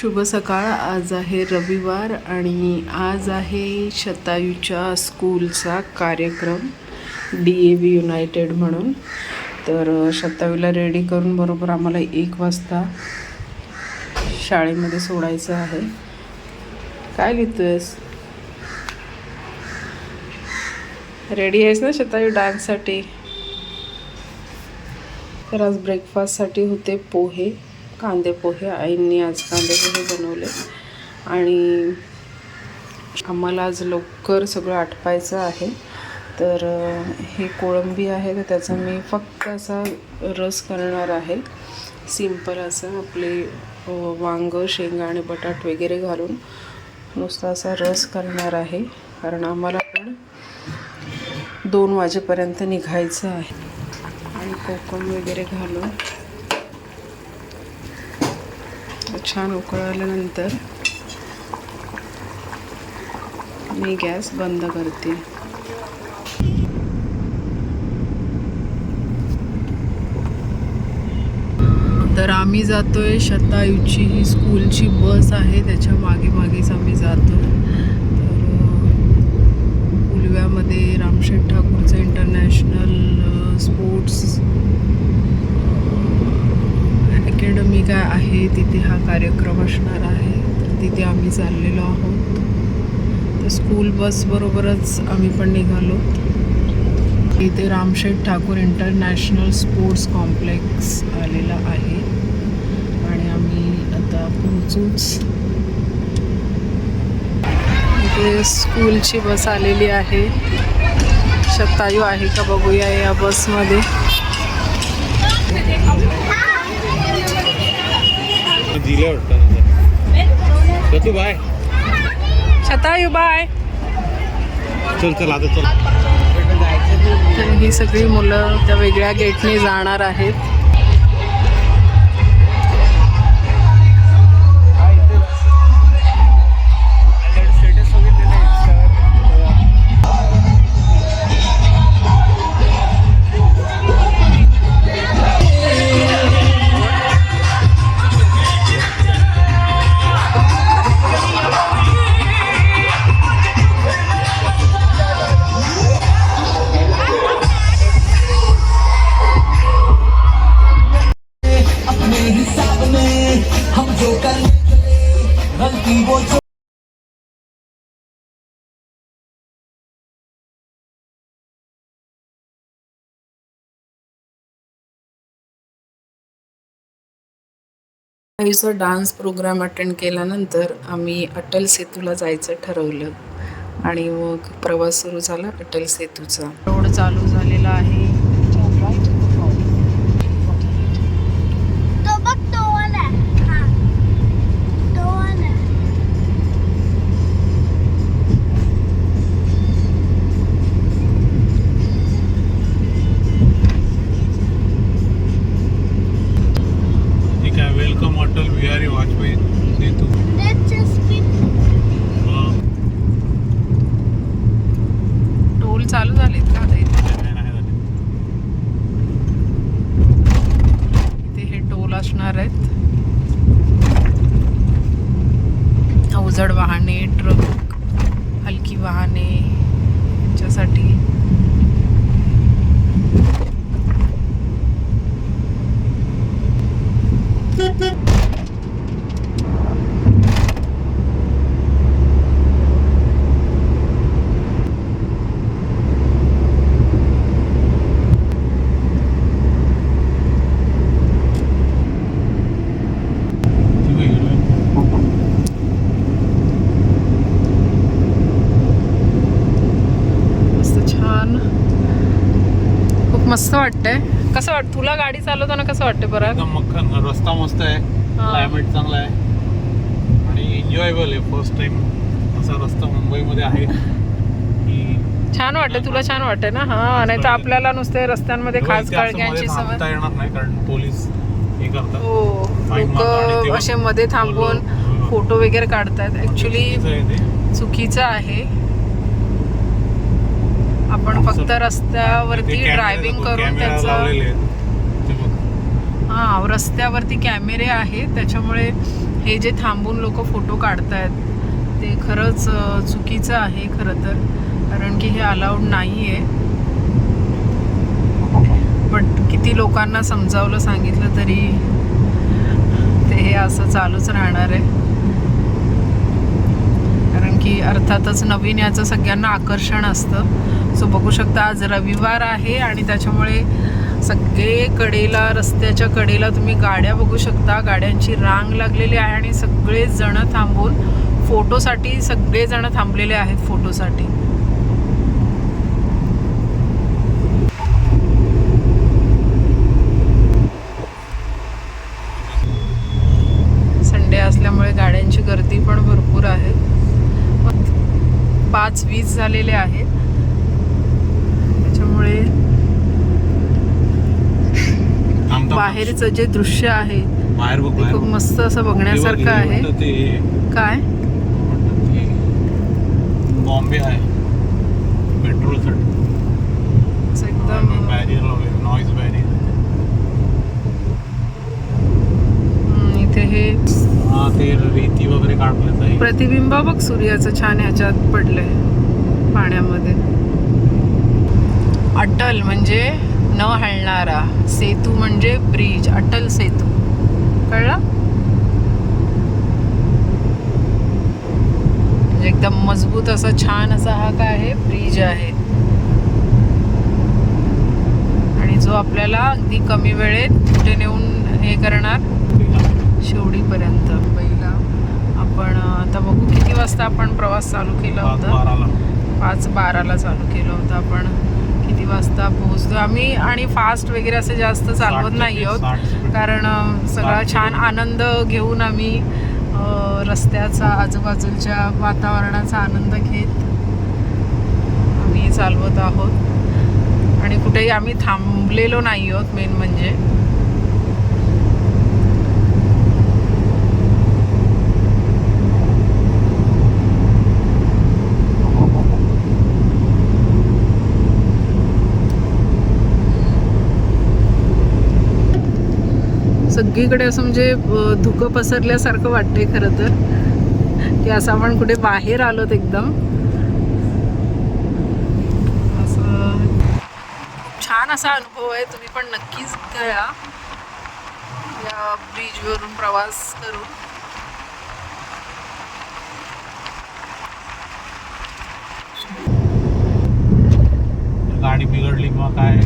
शुभ सकाळ. आज आहे रविवार आणि आज आहे शतायूच्या स्कूलचा कार्यक्रम डी ए व्ही युनायटेड म्हणून. तर शतायूला रेडी करून बरोबर आम्हाला एक वाजता शाळेमध्ये सोडायचं आहे. काय लिहितो आहेस रेडी आहेस ना शतायू डान्ससाठी तर आज ब्रेकफास्टसाठी होते पोहे. कांदे पोहे आईंनी आज कांदे पोहे बनवले. आणि आम्हाला आज लवकर सगळं आटपायचं आहे. तर हे कोळंबी आहे तर त्याचा मी फक्त असा रस करणार आहे. सिंपल असं आपले वांगं वांग शेंगा आणि बटाट वगैरे घालून नुसता असा रस करणार आहे. कारण आम्हाला पण दोन वाजेपर्यंत निघायचं आहे. आणि कोकम वगैरे घालून छान उकळल्यानंतर मी गॅस बंद करते. तर आम्ही जातोय शतायूची ही स्कूलची बस आहे त्याच्यामागे मागे आम्ही जातो तर अ, उलव्यामध्ये रामशेठ ठाकूरचं इंटरनॅशनल स्पोर्ट्स अकॅडमी काय आहे तिथे हा कार्यक्रम असणार आहे तर तिथे आम्ही चाललेलो आहोत तर स्कूल बसबरोबरच आम्ही पण निघालो. इथे Ramsheth Thakur international sports complex आलेला आहे. आणि आम्ही आता पोहोचूच. इथे स्कूलची बस आलेली आहे. शतायू आहे का बघूया या बसमध्ये. शतायू बाय चल चल आता चल. तर ही सगळी मुलं त्या वेगळ्या गेटने जाणार आहेत. काहीचा डान्स प्रोग्राम अटेंड केल्यानंतर आम्ही अटल सेतूला जायचं ठरवलं. आणि मग प्रवास सुरू झाला अटल सेतूचा. रोड चालू झालेला आहे तो बघ तो वाला हा तो वाला ठीक आहे welcome Atal Bihari Vajpayee Setu Let's just be हा. टोल चालू झालेत का आता इथे नाही, नाही झाले. इथे हे टोल असणार आहेत अवजड वाहने ट्रक हलकी वाहने यांच्यासाठी तू काय गेलं? मस्त छान खूप मस्त वाटतंय. कसं वाटतं तुला गाडी चालवताना कसं वाटतं बरं? मक्खन रस्ता मस्त आहे. क्लायमेट चांगला आहे. आणि एन्जॉयबल आहे. फर्स्ट टाइम असा रस्ता मुंबईमध्ये आहे. छान वाटतं तुला छान वाटतं ना? हा नाही तर आपल्याला नुसते रस्त्यांमध्ये खास कळग्यांची मध्ये सवय. थांबता येणार नाही कारण पोलीस हे असे मध्ये थांबून. फोटो वगैरे काढतात. ऍक्च्युली ते. चुकीचं आहे. आपण फक्त रस्त्यावरती ड्रायव्हिंग करून त्याचं. हा रस्त्यावरती कॅमेरे आहेत त्याच्यामुळे हे जे थांबून लोक फोटो काढतायत ते खरंच चुकीचं आहे खरं तर. कारण की हे अलाउड नाही आहे बट किती लोकांना समजावलं सांगितलं तरी ते हे असं चालूच राहणार आहे. की अर्थातच नवीन याचं सगळ्यांना आकर्षण असतं. सो बघू शकता आज रविवार आहे आणि त्याच्यामुळे सगळे कडेला रस्त्याच्या कडेला तुम्ही गाड्या बघू शकता. गाड्यांची रांग लागलेली आहे आणि सगळेजणं थांबून फोटोसाठी सगळेजण थांबलेले आहेत फोटोसाठी संडे असल्यामुळे गाड्यांची गर्दी पण भरपूर आहे पाच वीस झालेले आहेत. त्याच्यामुळे बाहेरचं जे दृश्य आहे ते खूप. मस्त असं बघण्यासारखं बघ, आहे. काय? बॉम्बे आहे. पेट्रोलसाठी एकदम बॅरियर इथे हा ते रेती वगैरे काढण्याचं प्रतिबिंब बघ सूर्याचं छान ह्याच्यात पडलंय पाण्यामध्ये. अटल म्हणजे न हलणारा सेतू म्हणजे ब्रिज अटल सेतू. कळला? म्हणजे एकदम मजबूत असा छान असा हा काय आहे? ब्रिज आहे. आणि जो आपल्याला अगदी कमी वेळेत कुठे नेऊन हे करणार? शेवडीपर्यंत पहिला. आपण आता बघू किती वाजता आपण प्रवास चालू केला होता. पाच बाराला चालू केलं होतं आपण. किती वाजता पोहोचतो आम्ही आणि फास्ट वगैरे असं जास्त चालवत नाही आहोत. कारण सगळा छान आनंद घेऊन आम्ही रस्त्याचा आजूबाजूच्या वातावरणाचा आनंद घेत आम्ही चालवत आहोत. आणि कुठेही आम्ही थांबलेलो नाही आहोत मेन म्हणजे. सगळीकडे असं म्हणजे धुकं पसरल्यासारखं वाटतंय खरं तर. की असं आपण कुठे बाहेर आलोत एकदम. असं खूप छान असा अनुभव आहे. तुम्ही पण नक्कीच घ्या. या ब्रिजवरून प्रवास करून. गाडी बिघडली किंवा काय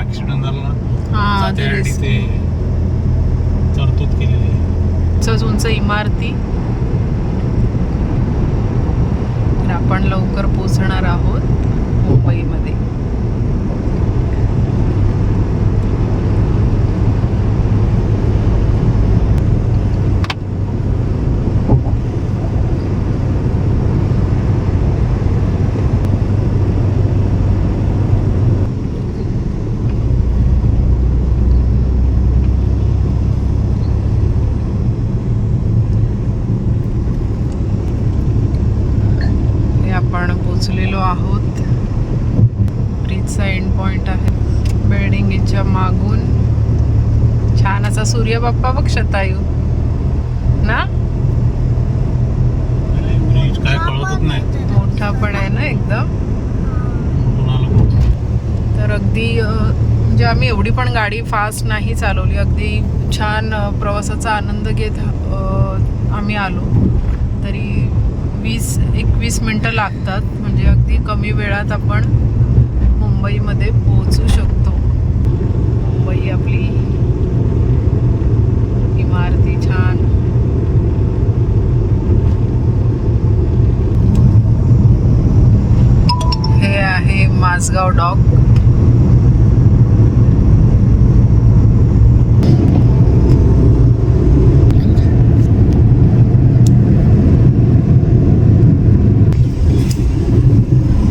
ऍक्सिडेंट झाला हा ते तरतूद केलेली आहे. उंच उंच इमारती. तर आपण लवकर पोचणार आहोत मुंबईमध्ये हे आपण पोचलेलो आहोत ब्रिजचा एंड पॉइंट आहे बिल्डिंगच्या मागून छान असा सूर्यबाप्पा बघ शतायू ना काय कळतच नाही मोठा पण आहे ना एकदम. तर अगदी म्हणजे आम्ही एवढी पण गाडी फास्ट नाही चालवली. अगदी छान प्रवासाचा आनंद घेत आम्ही आलो. तरी वीस एकवीस मिनटं लागतात. म्हणजे अगदी कमी वेळात आपण मुंबईमध्ये पोहोचू शकतो. मुंबई आपली इमारती छान. हे आहे माझगाव डॉक.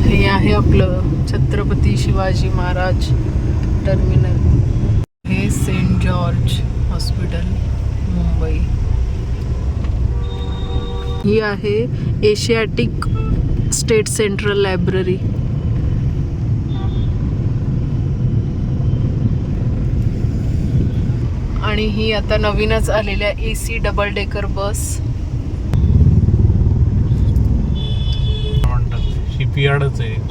हे आहे आपलं छत्रपती शिवाजी महाराज टर्मिनल. हे सेंट जॉर्ज हॉस्पिटल. मुंबई. ही आहे एशियाटिक स्टेट सेंट्रल लायब्ररी. आणि ही आता नवीनच आलेल्या A C double decker bus. शिपयार्डच आहे एक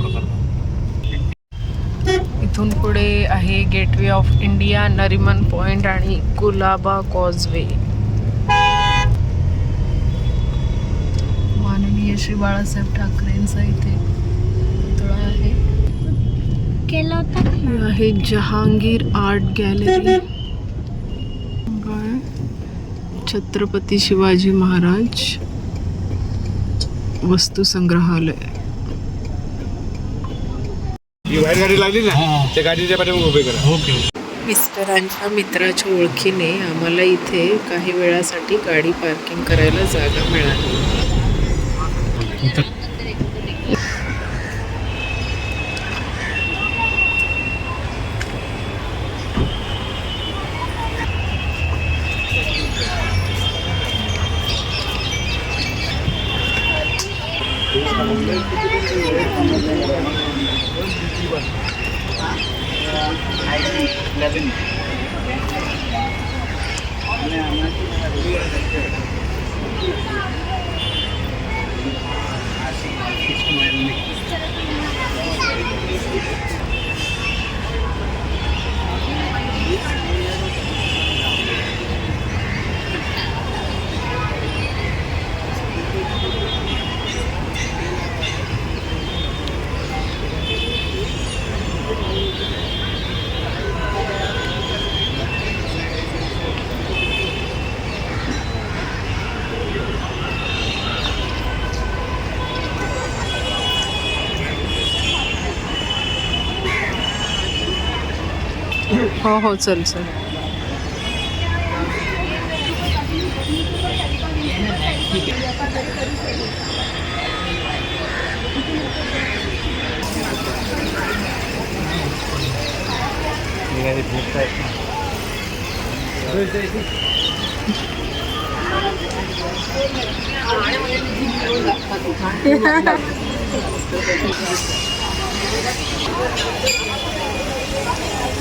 इथून पुढे आहे gateway of India Nariman point आणि कुलाबा कॉजवे. माननीय श्री बाळासाहेब ठाकरेंचा इथे पुतळा आहे. केलं होतं. आहे जहांगीर आर्ट गॅलरी. छत्रपती शिवाजी महाराज वस्तू संग्रहालय बाहेर गाडी लागली ना त्या गाडीच्या पाठीमागे उभे करा. ओके. मिस्टरांच्या मित्राच्या ओळखीने आम्हाला इथे काही वेळासाठी गाडी पार्किंग करायला जागा मिळाली. GT1 ID11. हो हो चल चल.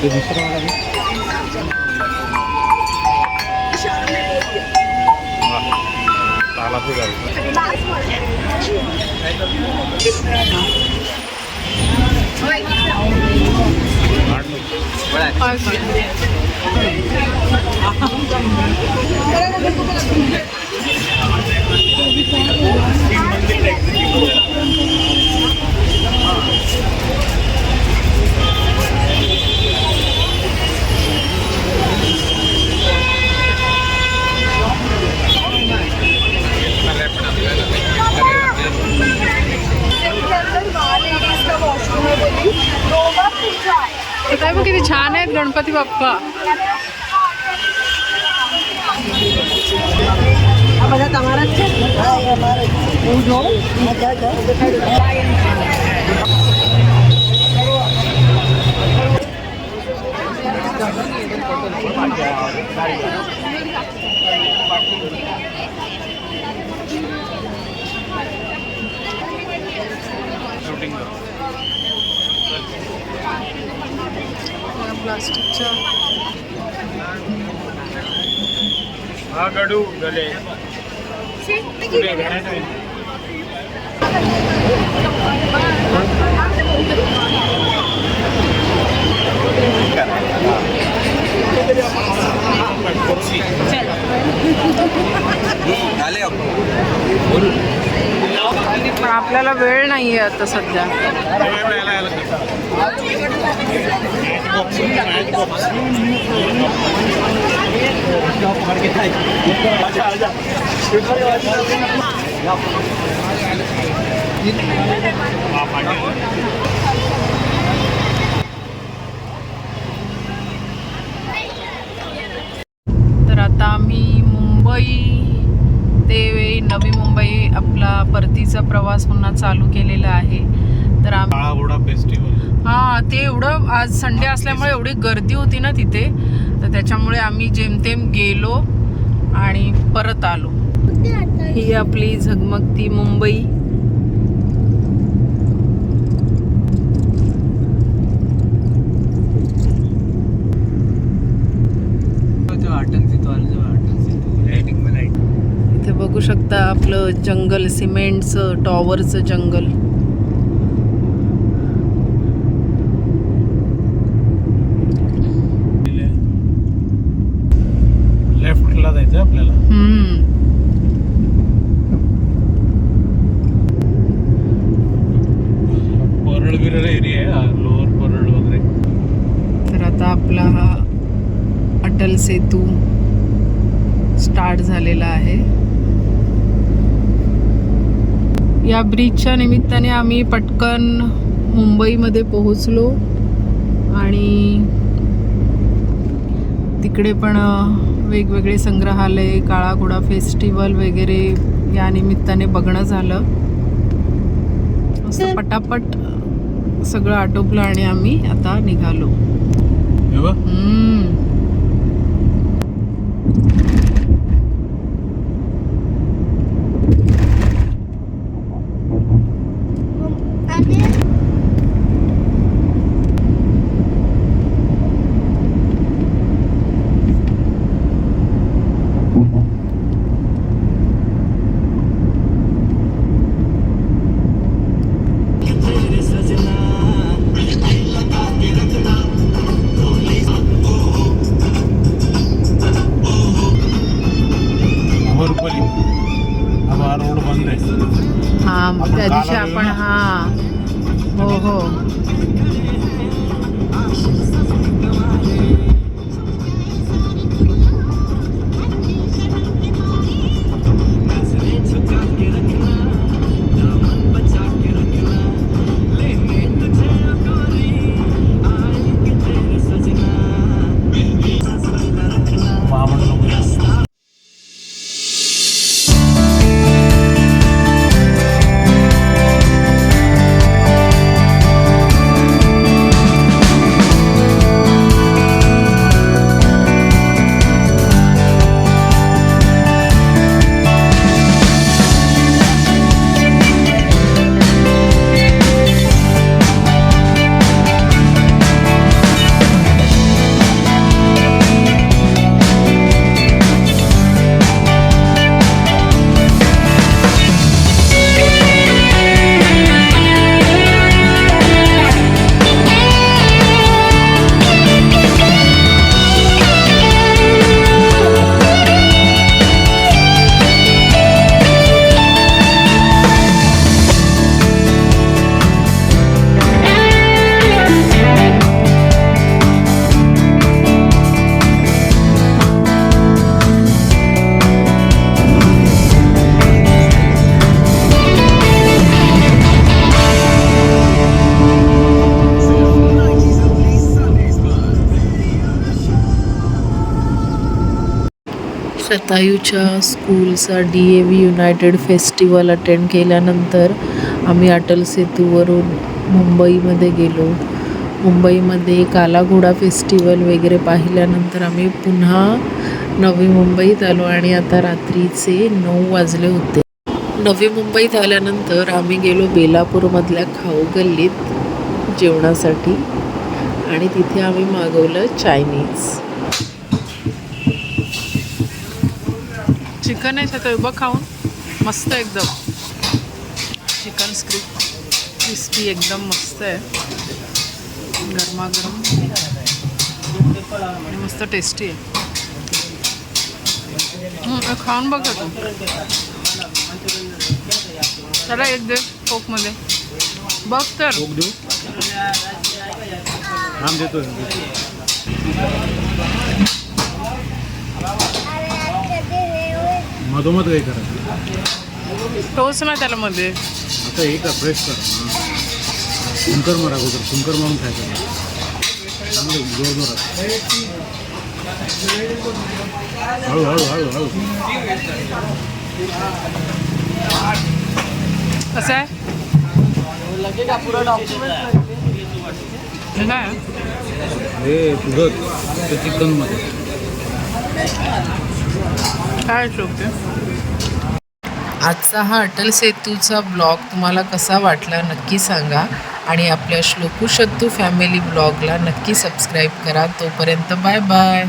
ते दुसरं मला तालापूर आहे ગણપતિ બાપ્પા બધા તમારા જ છે હા અમારે હું જોઉં મજા प्लास्टिकच्या. हा गडू गले. पण आपल्याला वेळ नाही आहे आता सध्या. तर आता आम्ही मुंबई ते नवी मुंबई आपला परतीचा प्रवास पुन्हा चालू केलेला आहे. तर आम्ही घोडा फेस्टिवल हा ते एवढं आज संडे असल्यामुळे एवढी गर्दी होती ना तिथे. तर त्याच्यामुळे आम्ही जेमतेम गेलो आणि परत आलो. ही आपली झगमगती मुंबई इथे बघू जंगल सिमेंटचं टॉवरचं जंगल. लेफ्टला जायचं आपल्याला. हम्म. परळ एरिया आहे लोअर परळ वगैरे. तर आता आपला हा अटल सेतू स्टार्ट झालेला आहे. या ब्रिजच्या निमित्ताने आम्ही पटकन मुंबईमध्ये पोहोचलो आणि तिकडे पण वेगवेगळे संग्रहालय काळा घोडा फेस्टिवल वगैरे या निमित्ताने बघणं झालं. असं पटापट सगळं आटोपलं आणि आम्ही आता निघालो. शतायूच्या स्कूलचा D A V united festival attend केल्यानंतर आम्ही अटल सेतूवरून मुंबईमध्ये गेलो. मुंबईमध्ये कालाघोडा फेस्टिवल वगैरे पाहिल्यानंतर आम्ही पुन्हा नवी मुंबईत आलो आणि आता रात्रीचे नऊ वाजले होते. नवी मुंबईत आल्यानंतर आम्ही गेलो बेलापूरमधल्या खाऊ गल्लीत जेवणासाठी आणि तिथे आम्ही मागवलं चायनीज. चिकन आहे सकाळी उभं खाऊन मस्त एकदम. चिकन स्क्रिप क्रिस्पी एकदम मस्त आहे. गरमागरम. आणि मस्त टेस्टी आहे. खाऊन बघ तू चला एक दे कोकमध्ये. बघ तर. देऊ? देतो मधोमध काही करा. टोच ना त्याला मध्ये. हे कर फ्रेश कर. कुंकर मारा अगोदर कुंकर मारून खायचं चांगलं जोर जोरात. हळू हळू हळू हळू. कसं आहे? हे? हे तुझं चिकनमध्ये. काय शोभते? आजचा हा अटल सेतूचा ब्लॉग तुम्हाला कसा वाटला नक्की सांगा. आणि आपल्या श्लोकू शत्तू फॅमिली ब्लॉगला नक्की सबस्क्राईब करा. तोपर्यंत बाय बाय.